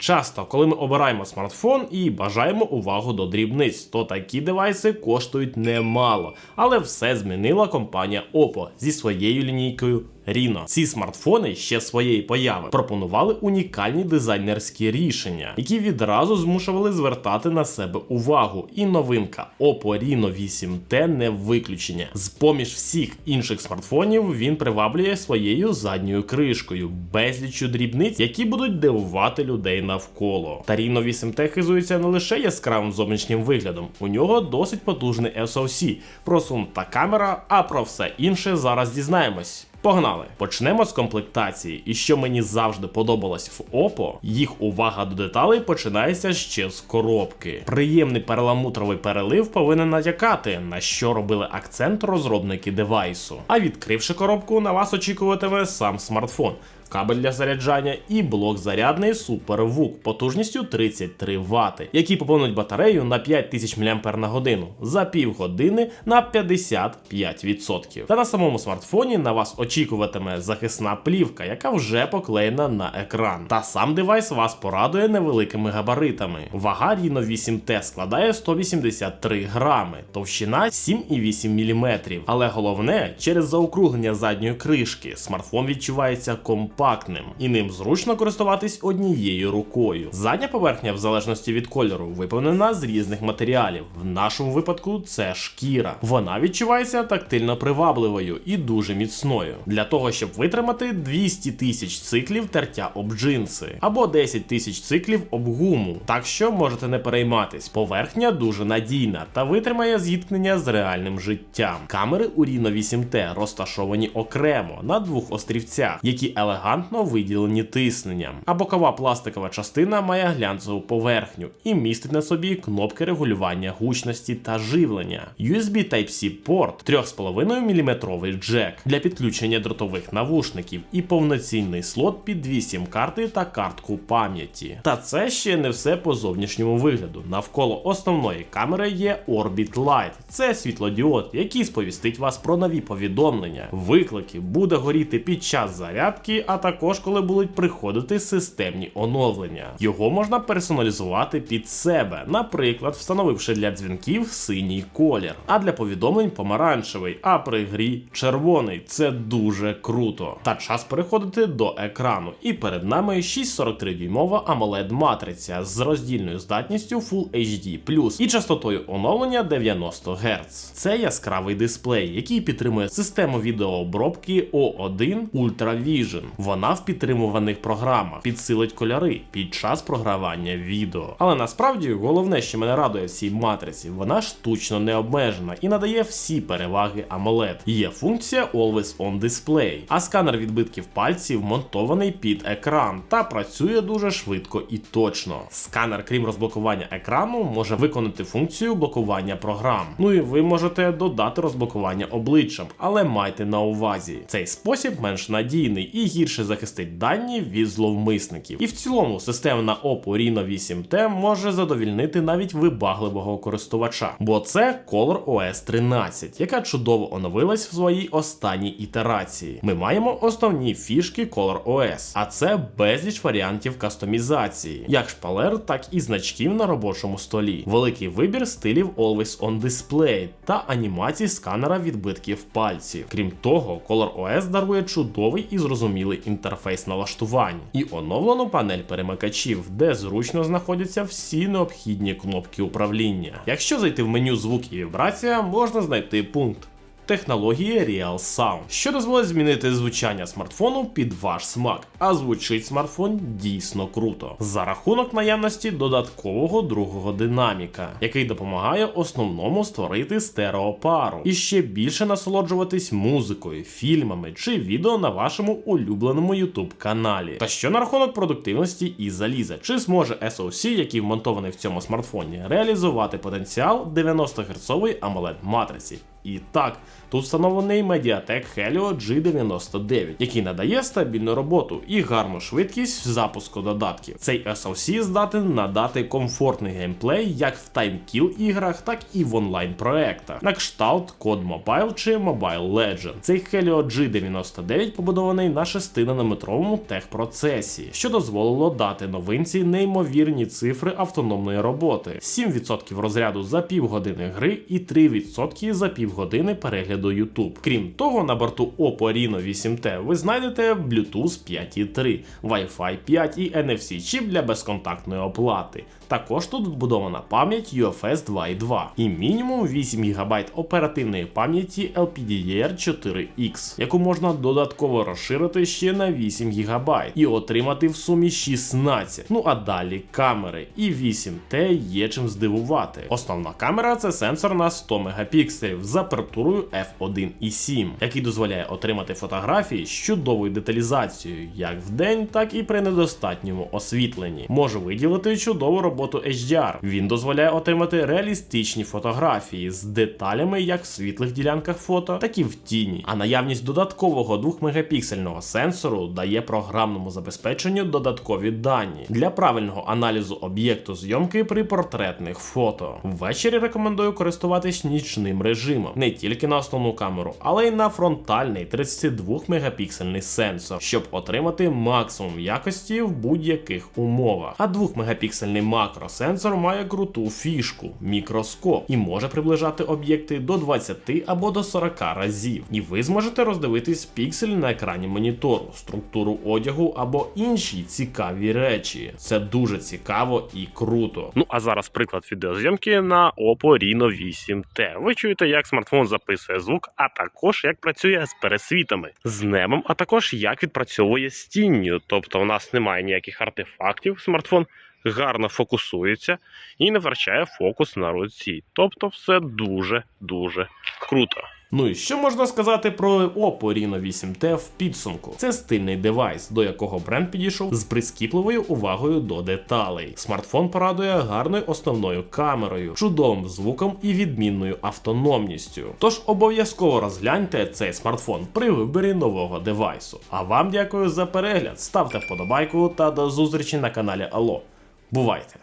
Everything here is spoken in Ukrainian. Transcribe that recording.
Часто, коли ми обираємо смартфон і бажаємо увагу до дрібниць, то такі девайси коштують немало. Але все змінила компанія Oppo зі своєю лінійкою Reno. Ці смартфони ще своєї появи пропонували унікальні дизайнерські рішення, які відразу змушували звертати на себе увагу. І новинка Oppo Reno 8T не виключення. З поміж всіх інших смартфонів він приваблює своєю задньою кришкою, безліччю дрібниць, які будуть дивувати людей навколо. Та Reno 8T хизується не лише яскравим зовнішнім виглядом, у нього досить потужний SoC, просунута камера, а про все інше зараз дізнаємось. Погнали! Почнемо з комплектації. І що мені завжди подобалось в Oppo, їх увага до деталей починається ще з коробки. Приємний перламутровий перелив повинен натякати, на що робили акцент розробники девайсу. А відкривши коробку, на вас очікуватиме сам смартфон. Кабель для заряджання і блок зарядний SuperVOOC потужністю 33 Вт, який поповнить батарею на 5000 мАч за півгодини на 55%. Та на самому смартфоні на вас очікуватиме захисна плівка, яка вже поклеєна на екран. Та сам девайс вас порадує невеликими габаритами. Вага Reno 8T складає 183 грами, товщина 7,8 мм. Але головне, через заокруглення задньої кришки смартфон відчувається компактним і ним зручно користуватись однією рукою. Задня поверхня, в залежності від кольору, виповнена з різних матеріалів. В нашому випадку це шкіра. Вона відчувається тактильно привабливою і дуже міцною. Для того, щоб витримати 200 тисяч циклів тертя об джинси або 10 тисяч циклів об гуму. Так що можете не перейматись. Поверхня дуже надійна та витримає зіткнення з реальним життям. Камери у Reno 8T розташовані окремо на двох острівцях, які елегантно виділені тисненням. А бокова пластикова частина має глянцеву поверхню і містить на собі кнопки регулювання гучності та живлення, USB Type-C порт, 3,5 мм джек для підключення дротових навушників і повноцінний слот під дві сім-карти та картку пам'яті. Та це ще не все по зовнішньому вигляду. Навколо основної камери є Orbit Light. Це світлодіод, який сповістить вас про нові повідомлення. Виклики буде горіти під час зарядки, а також коли будуть приходити системні оновлення. Його можна персоналізувати під себе, наприклад, встановивши для дзвінків синій колір, а для повідомлень помаранчевий, а при грі червоний. Це дуже круто. Та час переходити до екрану. І перед нами 643 дюймова AMOLED матриця з роздільною здатністю Full HD і частотою оновлення 90 Гц. Це яскравий дисплей, який підтримує систему відеообробки O1 Ultra Vision. Вона в підтримуваних програмах підсилить кольори під час програвання відео. Але насправді головне, що мене радує в цій матриці, вона штучно не обмежена і надає всі переваги AMOLED. Є функція Always On Display, а сканер відбитків пальців монтований під екран та працює дуже швидко і точно. Сканер, крім розблокування екрану, може виконати функцію блокування програм. Ну і ви можете додати розблокування обличчям, але майте на увазі, цей спосіб менш надійний і гірше захистить дані від зловмисників. І в цілому система на Oppo Reno 8T може задовільнити навіть вибагливого користувача, бо це Color OS 13, яка чудово оновилась в своїй останній ітерації. Ми маємо основні фішки Color OS, а це безліч варіантів кастомізації, як шпалер, так і значків на робочому столі, великий вибір стилів Always On Display та анімацій сканера відбитків пальців. Крім того, Color OS дарує чудовий і зрозумілий інтерфейс налаштувань і оновлену панель перемикачів, де зручно знаходяться всі необхідні кнопки управління. Якщо зайти в меню звук і вібрація, можна знайти пункт. Технології Real Sound, що дозволить змінити звучання смартфону під ваш смак, а звучить смартфон дійсно круто. За рахунок наявності додаткового другого динаміка, який допомагає основному створити стереопару і ще більше насолоджуватись музикою, фільмами чи відео на вашому улюбленому YouTube каналі. Та що на рахунок продуктивності і заліза, чи зможе SoC, який вмонтований в цьому смартфоні, реалізувати потенціал 90 Гц AMOLED матриці? І так, тут встановлений Mediatek Helio G99, який надає стабільну роботу і гарну швидкість запуску додатків. Цей SoC здатен надати комфортний геймплей як в таймкіл іграх, так і в онлайн проектах, на кшталт Code Mobile чи Mobile Legend. Цей Helio G99 побудований на 6-нанометровому техпроцесі, що дозволило дати новинці неймовірні цифри автономної роботи: 7% розряду за півгодини гри і 3% за півгодини перегляду YouTube. Крім того, на борту Oppo Reno 8T ви знайдете Bluetooth 5.3, Wi-Fi 5 і NFC чіп для безконтактної оплати. Також тут вбудована пам'ять UFS 2.2 і мінімум 8 ГБ оперативної пам'яті LPDDR4X, яку можна додатково розширити ще на 8 ГБ і отримати в сумі 16. Ну а далі камери і 8T є чим здивувати. Основна камера це сенсор на 100 мегапікселів апертурою f1.7, який дозволяє отримати фотографії з чудовою деталізацією як вдень, так і при недостатньому освітленні. Може виділити чудову роботу HDR. Він дозволяє отримати реалістичні фотографії з деталями як в світлих ділянках фото, так і в тіні. А наявність додаткового 2-мегапіксельного сенсору дає програмному забезпеченню додаткові дані для правильного аналізу об'єкту зйомки при портретних фото. Ввечері рекомендую користуватись нічним режимом не тільки на основну камеру, але й на фронтальний 32-мегапіксельний сенсор, щоб отримати максимум якості в будь-яких умовах. А 2-мегапіксельний макросенсор має круту фішку мікроскоп і може приближати об'єкти до 20 або до 40 разів. І ви зможете роздивитись піксель на екрані монітору, структуру одягу або інші цікаві речі. Це дуже цікаво і круто. Ну а зараз приклад відеозйомки на Oppo Reno 8T. Ви чуєте, як смартфон записує звук, а також як працює з пересвітами, з небом, а також як відпрацьовує з тінню. Тобто у нас немає ніяких артефактів. Смартфон гарно фокусується і не втрачає фокус на руці. Тобто, все дуже дуже круто. Ну і що можна сказати про Oppo Reno 8T в підсумку? Це стильний девайс, до якого бренд підійшов з прискіпливою увагою до деталей. Смартфон порадує гарною основною камерою, чудовим звуком і відмінною автономністю. Тож обов'язково розгляньте цей смартфон при виборі нового девайсу. А вам дякую за перегляд. Ставте вподобайку та до зустрічі на каналі Алло. Бувайте!